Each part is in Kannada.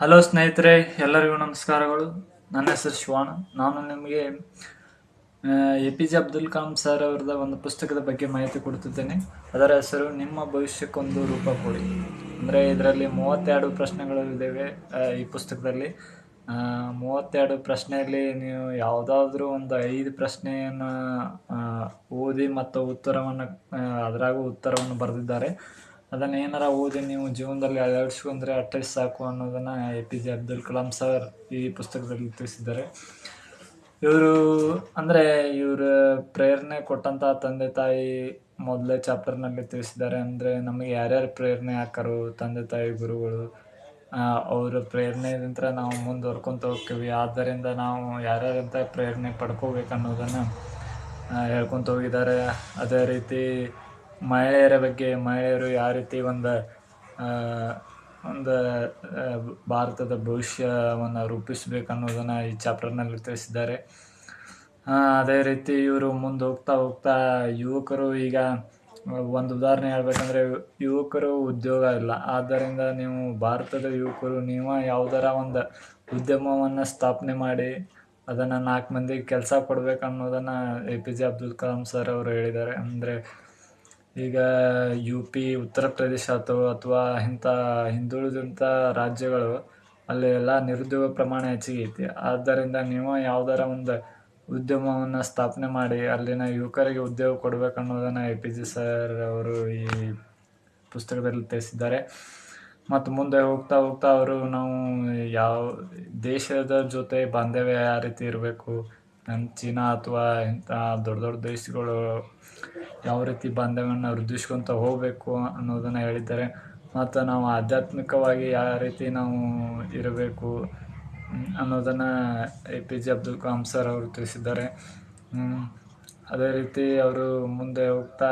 ಹಲೋ ಸ್ನೇಹಿತರೆ, ಎಲ್ಲರಿಗೂ ನಮಸ್ಕಾರಗಳು. ನನ್ನ ಹೆಸರು ಶಿವಾಣ ನಾನು ನಿಮಗೆ A P J Abdul Kalam sir ಅವರದ ಒಂದು ಪುಸ್ತಕದ ಬಗ್ಗೆ ಮಾಹಿತಿ ಕೊಡ್ತಿದ್ದೇನೆ ಅದರ ಹೆಸರು, ನಿಮ್ಮ ಭವಿಷ್ಯಕ್ಕೊಂದು ರೂಪ ಕೊಡಿ. ಅಂದರೆ ಇದರಲ್ಲಿ ಮೂವತ್ತೆರಡು ಪ್ರಶ್ನೆಗಳು ಇದ್ದಾವೆ ಈ ಪುಸ್ತಕದಲ್ಲಿ. ಮೂವತ್ತೆರಡು ಪ್ರಶ್ನೆಯಲ್ಲಿ ನೀವು ಯಾವುದಾದ್ರೂ ಒಂದು ಐದು ಪ್ರಶ್ನೆಯನ್ನು ಓದಿ ಮತ್ತು ಉತ್ತರವನ್ನು ಅದರಾಗೂ ಉತ್ತರವನ್ನು ಬರೆದಿದ್ದಾರೆ. ಅದನ್ನು ಏನಾರ ಓದಿ ನೀವು ಜೀವನದಲ್ಲಿ ಅಳವಡಿಸ್ಕೊಂಡ್ರೆ ಅಟೆಸ್ಟ್ ಸಾಕು ಅನ್ನೋದನ್ನು A P J Abdul Kalam sir ಈ ಪುಸ್ತಕದಲ್ಲಿ ತಿಳಿಸಿದ್ದಾರೆ. ಇವರು ಅಂದರೆ ಇವ್ರ ಪ್ರೇರಣೆ ಕೊಟ್ಟಂಥ ತಂದೆ ತಾಯಿ ಮೊದಲೇ ಚಾಪ್ಟರ್ನಲ್ಲಿ ತಿಳಿಸಿದ್ದಾರೆ ಅಂದರೆ ನಮಗೆ ಯಾರ್ಯಾರು ಪ್ರೇರಣೆ ಹಾಕರು ತಂದೆ ತಾಯಿ ಗುರುಗಳು ಅವರ ಪ್ರೇರಣೆಯಿಂದ ನಾವು ಮುಂದುವರ್ಕೊಂತ ಹೋಗ್ತೀವಿ. ಆದ್ದರಿಂದ ನಾವು ಯಾರ್ಯಾರಂತ ಪ್ರೇರಣೆ ಪಡ್ಕೋಬೇಕು ಅನ್ನೋದನ್ನು ಹೇಳ್ಕೊಂತ ಹೋಗಿದ್ದಾರೆ. ಅದೇ ರೀತಿ ಮಹಿಳೆಯರ ಬಗ್ಗೆ ಮಹಿಳೆಯರು ಯಾವ ರೀತಿ ಒಂದು ಒಂದು ಭಾರತದ ಭವಿಷ್ಯವನ್ನು ರೂಪಿಸ್ಬೇಕು ಅನ್ನೋದನ್ನು ಈ ಚಾಪ್ಟರ್ನಲ್ಲಿ ತಿಳಿಸಿದ್ದಾರೆ. ಅದೇ ರೀತಿ ಇವರು ಮುಂದೆ ಹೋಗ್ತಾ ಹೋಗ್ತಾ ಯುವಕರು ಈಗ, ಒಂದು ಉದಾಹರಣೆ ಹೇಳ್ಬೇಕಂದ್ರೆ ಯುವಕರು ಉದ್ಯೋಗ ಇಲ್ಲ. ಆದ್ದರಿಂದ ನೀವು ಭಾರತದ ಯುವಕರು, ನೀವು ಯಾವುದರ ಒಂದು ಉದ್ಯಮವನ್ನು ಸ್ಥಾಪನೆ ಮಾಡಿ, ಅದನ್ನು ನಾಲ್ಕು ಮಂದಿಗೆ ಕೆಲಸ ಕೊಡ್ಬೇಕು ಅನ್ನೋದನ್ನು A P J Abdul Kalam sir ಅವರು ಹೇಳಿದ್ದಾರೆ. ಅಂದರೆ ಈಗ ಯು ಪಿ ಉತ್ತರ ಪ್ರದೇಶ ಅಥವಾ ಅಥವಾ ಇಂಥ ಹಿಂದುಳಿದಂಥ ರಾಜ್ಯಗಳು ಅಲ್ಲಿ ಎಲ್ಲ ನಿರುದ್ಯೋಗ ಪ್ರಮಾಣ ಹೆಚ್ಚಿಗೆ ಐತಿ. ಆದ್ದರಿಂದ ನೀವು ಯಾವ್ದಾರ ಒಂದು ಉದ್ಯಮವನ್ನು ಸ್ಥಾಪನೆ ಮಾಡಿ, ಅಲ್ಲಿನ ಯುವಕರಿಗೆ ಉದ್ಯೋಗ ಕೊಡಬೇಕು ಅನ್ನೋದನ್ನು ಎ ಪಿ ಜೆ ಸರ್ ಅವರು ಈ ಪುಸ್ತಕದಲ್ಲಿ ತಿಳಿಸಿದ್ದಾರೆ. ಮತ್ತು ಮುಂದೆ ಹೋಗ್ತಾ ಹೋಗ್ತಾ ಅವರು ನಾವು ಯಾವ ದೇಶದ ಜೊತೆ ಬಾಂಧವ್ಯ ಯಾವ ರೀತಿ ಇರಬೇಕು ನಮ್ಮ ಚೀನಾ ಅಥವಾ ಇಂಥ ದೊಡ್ಡ ದೊಡ್ಡ ದೇಶಗಳು ಯಾವ ರೀತಿ ಬಾಂಧವ್ಯವನ್ನು ವೃದ್ಧಿಸ್ಕೊತ ಹೋಗಬೇಕು ಅನ್ನೋದನ್ನು ಹೇಳಿದ್ದಾರೆ. ಮತ್ತು ನಾವು ಆಧ್ಯಾತ್ಮಿಕವಾಗಿ ಯಾವ ರೀತಿ ನಾವು ಇರಬೇಕು ಅನ್ನೋದನ್ನು A P J Abdul Kalam sir ಅವರು ತಿಳಿಸಿದ್ದಾರೆ. ಅದೇ ರೀತಿ ಅವರು ಮುಂದೆ ಹೋಗ್ತಾ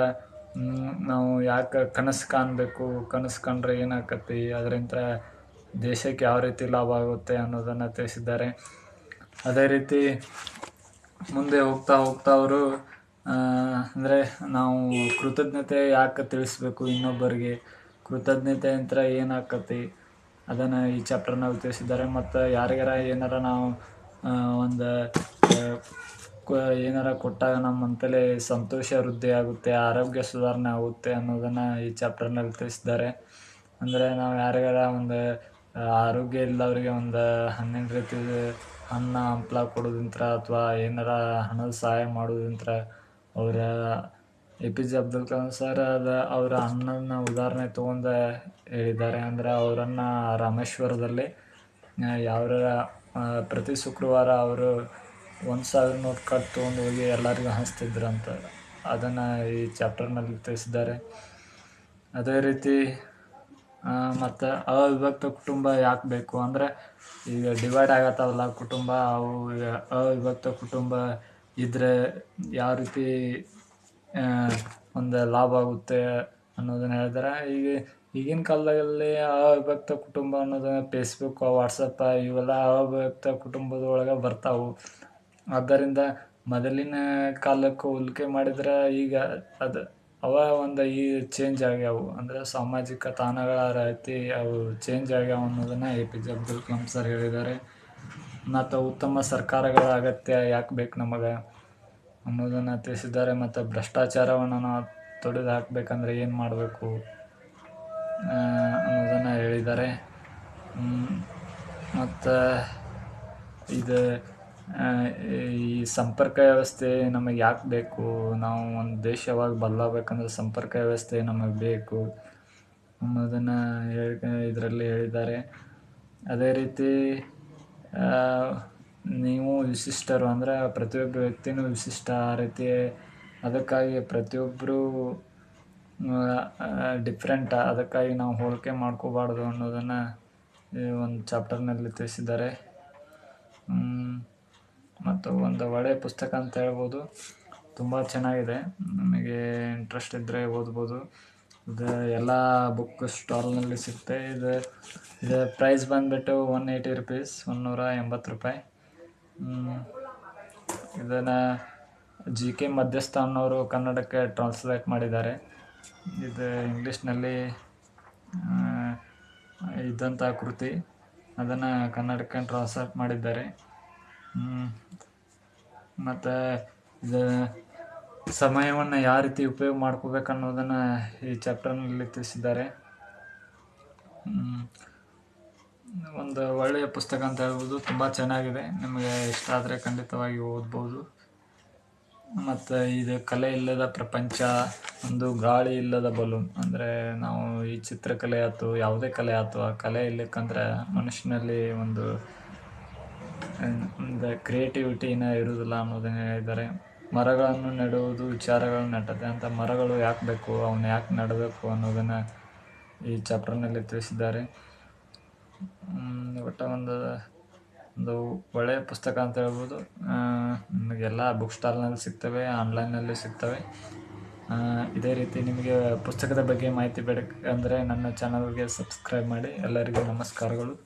ನಾವು ಯಾಕೆ ಕನಸು ಕಾಣಬೇಕು, ಕನಸು ಕಂಡ್ರೆ ಏನಾಕತಿ ಅದರಿಂದ ದೇಶಕ್ಕೆ ಯಾವ ರೀತಿ ಲಾಭ ಆಗುತ್ತೆ ಅನ್ನೋದನ್ನು ತಿಳಿಸಿದ್ದಾರೆ. ಅದೇ ರೀತಿ ಮುಂದೆ ಹೋಗ್ತಾ ಹೋಗ್ತಾ ಅವರು ಅಂದರೆ ನಾವು ಕೃತಜ್ಞತೆ ಯಾಕೆ ತಿಳಿಸ್ಬೇಕು ಇನ್ನೊಬ್ಬರಿಗೆ? ಕೃತಜ್ಞತೆ ಅಂತ ಏನಾಕತಿ ಅದನ್ನು ಈ ಚಾಪ್ಟರ್ನಲ್ಲಿ ತಿಳಿಸಿದ್ದಾರೆ. ಮತ್ತು ಯಾರಿಗಾರ ಏನಾರ ನಾವು ಒಂದು ಏನಾರ ಕೊಟ್ಟಾಗ ನಮ್ಮ ಮನೆಯಲ್ಲಿ ಸಂತೋಷ, ವೃದ್ಧಿ ಆಗುತ್ತೆ, ಆರೋಗ್ಯ ಸುಧಾರಣೆ ಆಗುತ್ತೆ ಅನ್ನೋದನ್ನು ಈ ಚಾಪ್ಟರ್ನಲ್ಲಿ ತಿಳಿಸಿದ್ದಾರೆ. ಅಂದರೆ ನಾವು ಯಾರಿಗಾರ ಒಂದು ಆರೋಗ್ಯ ಇಲ್ಲದವ್ರಿಗೆ ಒಂದು ಹನ್ನೆರಡು ರೀತಿ ಅನ್ನ, ಹಂಪ್ಲ ಕೊಡೋದಿಂತ್ರ ಅಥವಾ ಏನಾರ ಹಣದ ಸಹಾಯ ಮಾಡೋದಿಂತ್ರ ಅವರ A P J Abdul Kalam sir ಅದ ಅವರ ಅಣ್ಣನ ಉದಾಹರಣೆ ತೊಗೊಂಡು ಹೇಳಿದ್ದಾರೆ. ಅಂದರೆ ಅವರನ್ನು ರಾಮೇಶ್ವರದಲ್ಲಿ ಯಾವ ಪ್ರತಿ ಶುಕ್ರವಾರ ಅವರು ಒಂದು ಸಾವಿರ ನೋಟ್ ಕಟ್ ತೊಗೊಂಡು ಹೋಗಿ ಎಲ್ಲರಿಗೂ ಹಂಚ್ತಿದ್ರು ಅಂತ ಅದನ್ನು ಈ ಚಾಪ್ಟರ್ನಲ್ಲಿ ತಿಳಿಸಿದ್ದಾರೆ. ಅದೇ ರೀತಿ ಮತ್ತು ಅವಿಭಕ್ತ ಕುಟುಂಬ ಯಾಕೆ ಬೇಕು ಅಂದರೆ ಈಗ ಡಿವೈಡ್ ಆಗತ್ತವಲ್ಲ ಕುಟುಂಬ, ಅವು ಅವಿಭಕ್ತ ಕುಟುಂಬ ಇದ್ದರೆ ಯಾವ ರೀತಿ ಒಂದು ಲಾಭ ಆಗುತ್ತೆ ಅನ್ನೋದನ್ನ ಹೇಳಿದ್ದಾರೆ ಈಗ ಈಗಿನ ಕಾಲದಲ್ಲಿ ಅವಿಭಕ್ತ ಕುಟುಂಬ ಅನ್ನೋದನ್ನ ಫೇಸ್ಬುಕ್ ವಾಟ್ಸಪ್ಪ ಇವೆಲ್ಲ ಅವಿಭಕ್ತ ಕುಟುಂಬದೊಳಗೆ ಬರ್ತಾವು. ಆದ್ದರಿಂದ ಮೊದಲಿನ ಕಾಲಕ್ಕೂ ಹೋಲಿಕೆ ಮಾಡಿದ್ರೆ ಈಗ ಅದು ಅವ ಒಂದು ಈ ಚೇಂಜ್ ಆಗ್ಯಾವು. ಅಂದರೆ ಸಾಮಾಜಿಕ ತಾಣಗಳ ರೀತಿ ಅವು ಚೇಂಜ್ ಆಗ್ಯಾವ ಅನ್ನೋದನ್ನು A P J Abdul Kalam sir ಹೇಳಿದ್ದಾರೆ ಮತ್ತು ಉತ್ತಮ ಸರ್ಕಾರಗಳ ಅಗತ್ಯ ಯಾಕೆ ಬೇಕು ನಮಗೆ ಅನ್ನೋದನ್ನು ತಿಳಿಸಿದ್ದಾರೆ. ಮತ್ತು ಭ್ರಷ್ಟಾಚಾರವನ್ನು ನಾವು ತೊಡೆದು ಹಾಕಬೇಕಂದ್ರೆ ಏನು ಮಾಡಬೇಕು ಅನ್ನೋದನ್ನು ಹೇಳಿದ್ದಾರೆ ಮತ್ತು ಇದು ಈ ಸಂಪರ್ಕ ವ್ಯವಸ್ಥೆ ನಮಗೆ ಯಾಕೆ ಬೇಕು? ನಾವು ಒಂದು ದೇಶ ಯಾವಾಗ ಬದಲಾಗಬೇಕಂದ್ರೆ ಸಂಪರ್ಕ ವ್ಯವಸ್ಥೆ ನಮಗೆ ಬೇಕು ಅನ್ನೋದನ್ನು ಹೇಳ್ಕ ಇದರಲ್ಲಿ ಹೇಳಿದ್ದಾರೆ. ಅದೇ ರೀತಿ ನೀವು ವಿಶಿಷ್ಟರು ಅಂದರೆ ಪ್ರತಿಯೊಬ್ಬ ವ್ಯಕ್ತಿನೂ ವಿಶಿಷ್ಟ ಆ ರೀತಿ, ಅದಕ್ಕಾಗಿ ಪ್ರತಿಯೊಬ್ಬರು ಡಿಫ್ರೆಂಟ ಅದಕ್ಕಾಗಿ ನಾವು ಹೋಲಿಕೆ ಮಾಡ್ಕೋಬಾರ್ದು ಅನ್ನೋದನ್ನು ಈ ಒಂದು ಚಾಪ್ಟರ್ನಲ್ಲಿ ತಿಳಿಸಿದ್ದಾರೆ. ಮತ್ತು ಒಂದು ಒಳ್ಳೆಯ ಪುಸ್ತಕ ಅಂತ ಹೇಳ್ಬೋದು. ತುಂಬ ಚೆನ್ನಾಗಿದೆ. ನಮಗೆ ಇಂಟ್ರೆಸ್ಟ್ ಇದ್ದರೆ ಓದ್ಬೋದು. ಇದು ಎಲ್ಲ ಬುಕ್ ಸ್ಟಾಲ್ನಲ್ಲಿ ಸಿಗುತ್ತೆ ಇದು. ಇದು ಪ್ರೈಸ್ ಬಂದುಬಿಟ್ಟು ಒನ್ ಏಯ್ಟಿ ರುಪೀಸ್ ಒನ್ನೂರ ಎಂಬತ್ತು ರೂಪಾಯಿ. ಇದನ್ನು ಜಿ ಕೆ ಮಧ್ಯಸ್ಥ ಅನ್ನೋರು ಕನ್ನಡಕ್ಕೆ ಟ್ರಾನ್ಸ್ಲೇಟ್ ಮಾಡಿದ್ದಾರೆ. ಇದು ಇಂಗ್ಲೀಷ್ನಲ್ಲಿ ಇದ್ದಂಥ ಕೃತಿ. ಅದನ್ನು ಕನ್ನಡಕ್ಕೆ ಟ್ರಾನ್ಸ್ಲೇಟ್ ಮಾಡಿದ್ದಾರೆ. ಮತ್ತು ಇದು ಸಮಯವನ್ನು ಯಾವ ರೀತಿ ಉಪಯೋಗ ಮಾಡ್ಕೋಬೇಕು ಅನ್ನೋದನ್ನು ಈ ಚಾಪ್ಟರ್ನಲ್ಲಿ ತಿಳಿಸಿದ್ದಾರೆ. ಒಂದು ಒಳ್ಳೆಯ ಪುಸ್ತಕ ಅಂತ ಹೇಳ್ಬೋದು. ತುಂಬ ಚೆನ್ನಾಗಿದೆ. ನಿಮಗೆ ಇಷ್ಟ ಆದರೆ ಖಂಡಿತವಾಗಿ ಓದ್ಬೋದು. ಮತ್ತು ಇದು ಕಲೆ ಇಲ್ಲದ ಪ್ರಪಂಚ, ಒಂದು ಗಾಳಿ ಇಲ್ಲದ ಬಲೂನ್. ಅಂದರೆ ನಾವು ಈ ಚಿತ್ರಕಲೆ ಆಯ್ತು, ಯಾವುದೇ ಕಲೆ ಆಯ್ತು, ಆ ಕಲೆ ಇಲ್ಲಕ್ಕಂದ್ರೆ ಮನುಷ್ಯನಲ್ಲಿ ಒಂದು ಒಂದು ಕ್ರಿಯೇಟಿವಿಟಿನ ಇರುವುದಿಲ್ಲ ಅನ್ನೋದನ್ನ ಹೇಳಿದ್ದಾರೆ ಮರಗಳನ್ನು ನೆಡುವುದು ವಿಚಾರಗಳನ್ನು ನೆಟ್ಟದೆ ಅಂತ ಮರಗಳು ಯಾಕೆ ಬೇಕು ಅವನ್ನ ಯಾಕೆ ನೆಡಬೇಕು ಅನ್ನೋದನ್ನು ಈ ಚಾಪ್ಟರ್ನಲ್ಲಿ ತಿಳಿಸಿದ್ದಾರೆ. ಒಟ್ಟು ಒಂದು ಒಂದು ಒಳ್ಳೆಯ ಪುಸ್ತಕ ಅಂತ ಹೇಳ್ಬೋದು. ನಿಮಗೆಲ್ಲ ಬುಕ್ ಸ್ಟಾಲ್ನಲ್ಲಿ ಸಿಗ್ತವೆ ಆನ್ಲೈನಲ್ಲಿ ಸಿಗ್ತವೆ. ಇದೇ ರೀತಿ ನಿಮಗೆ ಪುಸ್ತಕದ ಬಗ್ಗೆ ಮಾಹಿತಿ ಬೇಕಂದ್ರೆ ಅಂದರೆ ನನ್ನ ಚಾನಲ್ಗೆ ಸಬ್ಸ್ಕ್ರೈಬ್ ಮಾಡಿ. ಎಲ್ಲರಿಗೂ ನಮಸ್ಕಾರಗಳು.